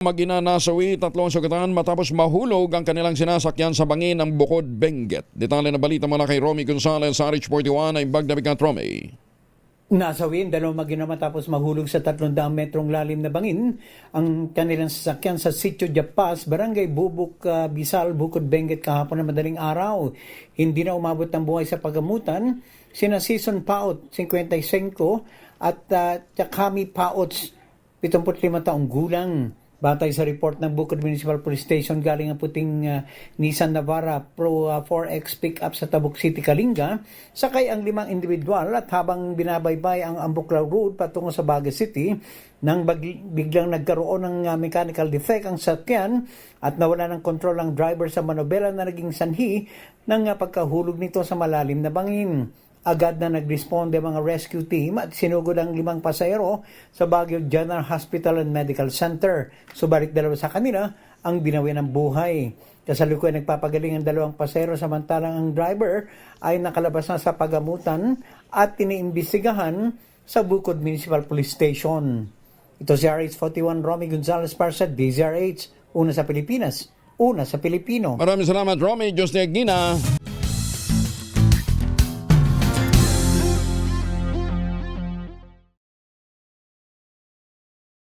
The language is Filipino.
Magina nasawi tatlong sugatan matapos mahulog ang kanilang sinasakyan sa bangin ng Bukod Benguet. Detalye na balita mula kay Romy Gonzalez sa RH41 ay Bagdabikat Romy. Nasawin, dalawang magina matapos mahulog sa 300 metrong lalim na bangin ang kanilang sasakyan sa Sitio Japas, Barangay Bubuk, uh, Bisal, Bukod Benguet kahapon na madaling araw. Hindi na umabot ng buhay sa pagamutan. Sina Season Paot, 55, at uh, Chakami Paots, 75 taong gulang. Batay sa report ng Bukod Municipal Police Station galing ang puting uh, Nissan Navara Pro uh, 4X pickup sa Tabuk City, Kalinga, sakay ang limang individual at habang binabaybay ang Ambuklaw Road patungo sa Baguio City, nang biglang nagkaroon ng uh, mechanical defect ang sakyan at nawala ng kontrol ang driver sa manobela na naging sanhi ng uh, pagkahulog nito sa malalim na bangin. Agad na nag-responde mga rescue team at sinugod ang limang pasahero sa Baguio General Hospital and Medical Center. Subalit dalawa sa kanila ang binawi ng buhay. Kasalukuyan nagpapagaling ang dalawang pasahero samantalang ang driver ay nakalabas na sa pagamutan at iniimbestigahan sa Bukod Municipal Police Station. Ito si RH41 Romy Gonzalez para sa DZRH. Una sa Pilipinas, una sa Pilipino. Maraming salamat Romy, Diyos ni Agina.